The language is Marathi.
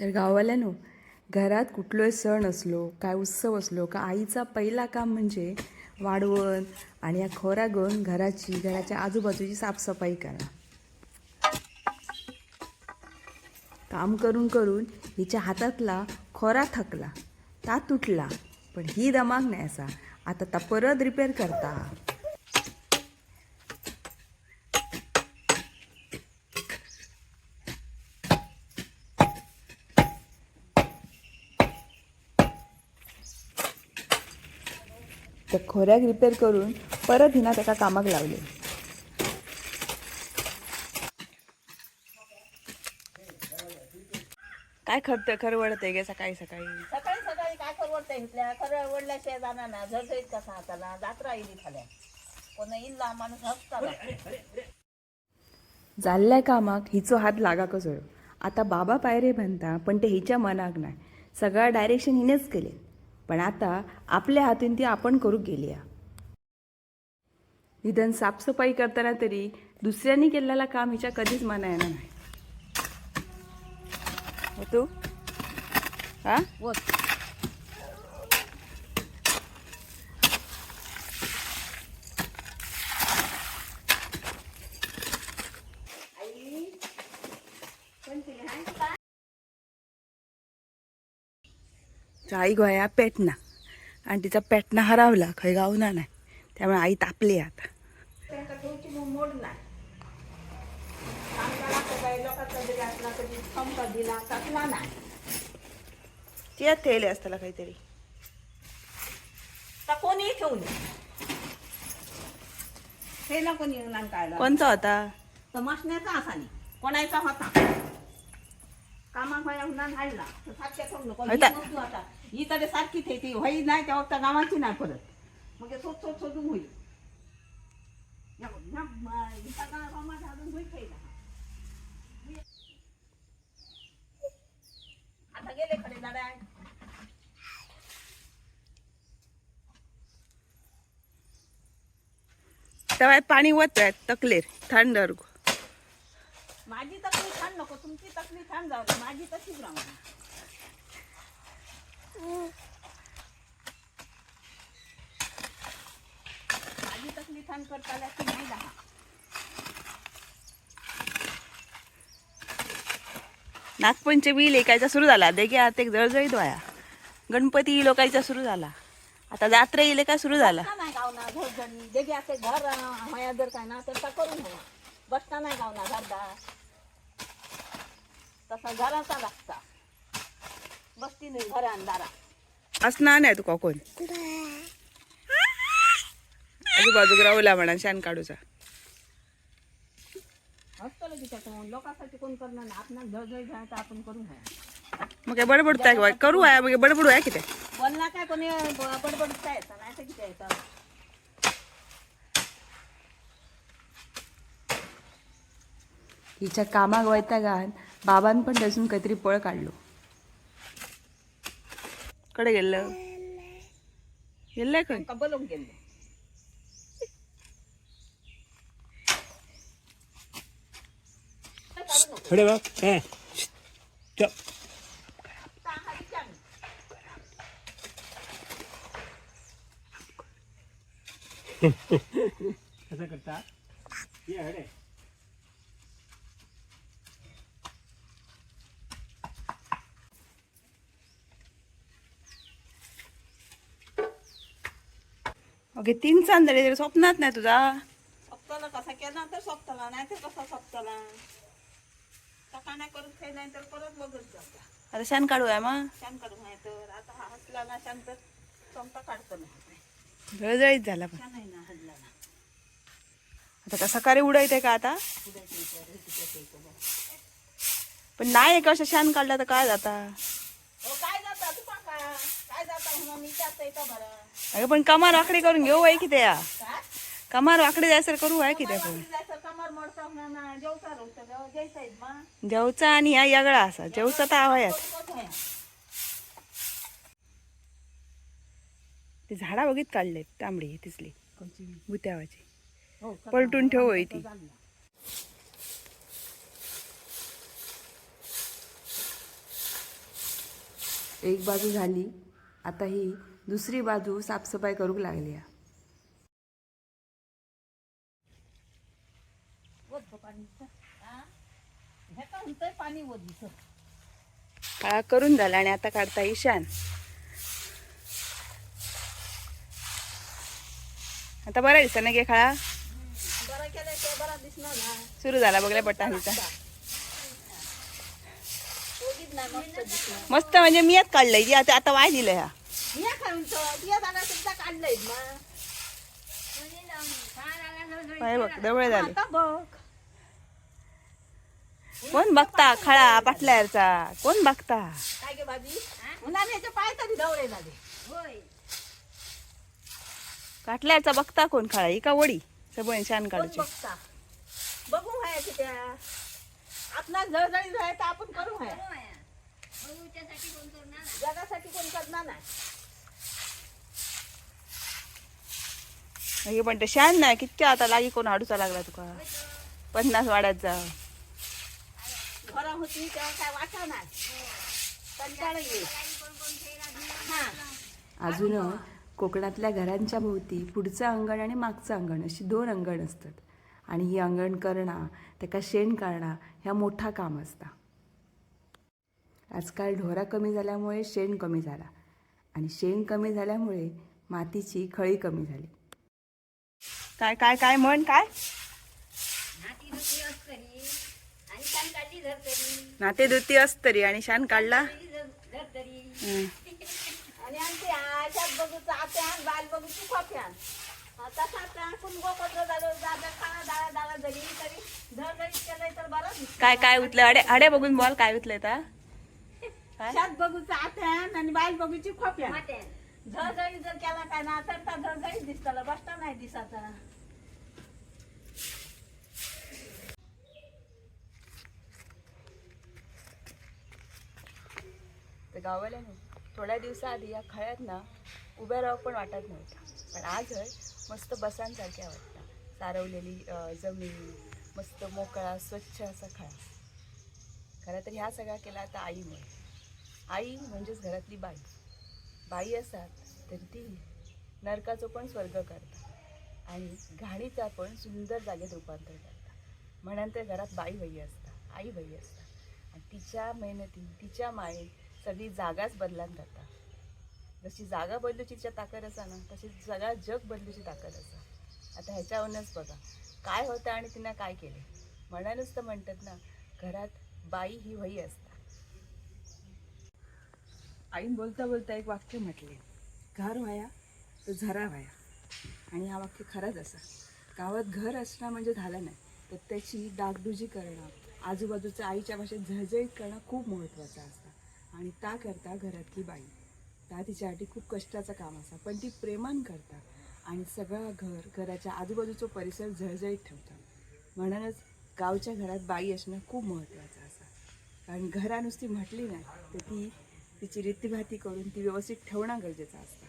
तर गाववाल्यानो घरात कुठलोय सण असलो काय उत्सव असलो का आईचा पहिला काम म्हणजे वाढवण आणि या खोरा घेऊन घराची घराच्या आजूबाजूची साफसफाई करा काम करून करून हिच्या हातातला खोरा थकला ता तुटला पण ही दमाग नाही असा आता ता परत रिपेअर करता. त्या खोऱ्याक रिपेअर करून परत हिना त्याका कामाक लावले. काय खरं खरं वळत आहे गे सकाळी सकाळी. सकाळी सकाळी काय परवडतं इथल्या? खरं वडल्याशिवाय जाणार ना झळझळीत कसा हाताला जात्रा येईल खाल्या कोण इल्ला माणूस हसता जाल्ल्या कामाक हिचो हात लागा कसो आता बाबा पायरे म्हणता पण ते हिच्या मनाक नाही सगळा डायरेक्शन हिनेच केले. पण आता आपल्या हातून ती आपण करू गेली निधन साफसफाई करताना तरी दुसऱ्यांनी केलेला काम हिच्या कधीच मना येणार नाही. हो तू? हा? आई गोया पेटना. आणि तिचा पेटना हरावला खंय गावना नाही. त्यामुळे आई तापली आता. तियात ठेवले असताना काहीतरी. तर कोणीही ठेवून हे ना कोणी कोणचा होता? तर मसण्याचा असा नाही. कोणाचा होता? कामाक हुनान हाडला तर सारख्या ठेवून नको ही होता. नव्हती आता ही तरी सारखी थेती होई नाही गावाची परत मग सोड सोड सोडून होईल या बघ, म- अजून होईल. आता गेले दादा तेव्हा पाणी वत तकलेर थंड माझी तकली छान नको तुमची तकली छान जाऊ दे. माझी तशीच राहू दे. माझी तकली छान करता आल्या की नाही दहा नागपंचमी लेकायचा सुरू झाला. देगे आता एक जळजळीत व्हाया गणपती लोकायचा सुरू झाला. आता जात्रा येईल काय सुरू झाला? नाही गावना घरजणी. देगे असे घर हया जर काय ना तर ता करून हवा बसता नाही गावना घरदा तसा घराचा लागता बसती नाही घरा दारा असणार नाही तू कोण? आजूबाजूक राहुला म्हणा शान काढूचा असतं की त्याच्यामुळे लोकांसाठी कोण करणार नाही. आपण मग काय बडबडताय का करू आहे मग बडबडू आहे किती बोलला काय कोणी? बडबड यायचं नाही तर किती यायचं हिच्या कामाक वयता बाबान पण त्यातून काहीतरी पळ काढलो. कडे गेलं. गेलंय काय बोलून गेले थोडे बघ. हे. च- कसं करता? ये हडे. ओके तीन चांदळे तरी स्वप्नात नाही तुझा. सोपताला कसा केला तर सोपताला नाही तर कसा सोपताला सकाळ नाही करून खाई नाही तर परत बघत जाता आता शान काढू आहे मग. शान काढून आहे तर. आता हा हसला ना शांत संपता काढतो ना. जळजळीत झाला पण. छान आहे ना हल्ला ना. आता का सकाळी उडायते का आता. पण नाही एका वर्षा शान काढला तर काय जाता? हो काय जाता? तू काय जाता? म्हणून मी जात का बरं? अगं पण कमार वाकडी करून घेऊ आहे की त्या. कमार वाकडे जायसर करू आहे की त्या पण. जेवचा आणि ह्या यागळा असा. जेवचा तर आवायात. ते झाडा बघित काढले तांबडी तिसली भुत्यावाची पलटून ठेव होय ती. एक बाजू झाली. आता ही दुसरी बाजू साफसफाई करूक लागली हा करून झाला आणि आता काढता ईशान. आता बरा दिसत ना गे खळा? सुरू झाला बघल्या नाही मस्त म्हणजे मी काढलंय ती आता आता वाय दिलं ह्या खाऊन सुद्धा काढलंय मग पाय बघ डबळे झाले. आता बघ. कोण बघता खळा पाटल्यावरचा कोण बघता? काय गे उन्हाळ्याचे पाय तरी दवळे झाले. होय. काटल्यावरचा बघता कोण खळा? ही का वडी? सबळ शान कोण काढायची बघता? बघू व्हायचे त्या. आपला जळजळी झाले तर आपण करू व्हाय जगासाठी कोण करणार नाही. हे पण ते शान नाही किती आता लागी कोण हाडूचा लागला तुका? पन्नास वाड्यात जा. अजून कोकणातल्या घरांच्या भोवती पुढचं अंगण आणि मागचं अंगण अशी दोन अंगण असतात. आणि ही अंगण करणं त्याका शेण काढणं ह्या मोठा काम असता. आजकाल ढोरा कमी झाल्यामुळे शेण कमी झाला. आणि शेण कमी झाल्यामुळे मातीची खळी कमी झाली. काय काय काय म्हण काय? नाते धुती असतरी आणि शान काढला? तरी. तर. काय काय उतलं अडे अडे बघून बोल काय उतलंय ता काय? शात बघूचं आत्यान आणि बाल बघूची खोप्यान झळझळी जर केला काय ना तर त्या झळझळीत बसता नाही दिसाचा तर गावाला थोड्या दिवसाआधी या खळ्यात ना उभ्या राहावं पण वाटत नव्हता. पण आज मस्त बसांसारख्या वाटतं सारवलेली जमीन मस्त मोकळा स्वच्छ असा खळा. खरं तर ह्या सगळ्या केला आता आईमुळे. आई म्हणजेच घरातली बाई. बाई असतात तर ती नरकाचं पण स्वर्ग करता आणि घाणीचा पण सुंदर जागेत रूपांतर करता म्हणून तर घरात बाई बाई असता आई वही असता आणि तिच्या मेहनतीन तिच्या मायेन सगळी जागाच बदलान जाता जशी जागा बदलूची तिच्या ताकद असा ना तशी सगळा जग बदलूची ताकद असा. आता ह्याच्यावरूनच बघा काय होतं आणि तिनं काय केले? म्हणूनच तर म्हणतात ना घरात बाई ही वही असता आईन बोलता बोलता एक वाक्य म्हटले घर व्हाया तर झरा व्हाया. आणि हा वाक्य खरंच असा गावात घर असणं म्हणजे झालं नाही तर त्याची डागडुजी करणं आजूबाजूच्या आईच्या भाषेत झळझळीत करणं खूप महत्त्वाचं असतं. आणि ता करता घरातली बाई. त्या तिच्यासाठी खूप कष्टाचं काम असतं पण ती प्रेमान करता. आणि सगळं घर घराच्या आजूबाजूचा परिसर झळझळीत ठेवतात म्हणूनच गावच्या घरात बाई असणं खूप महत्त्वाचं असतं. कारण घरा नुसती म्हटली नाही तर ती तिची रीतीभाती करून ती व्यवस्थित ठेवणं गरजेचं असतं.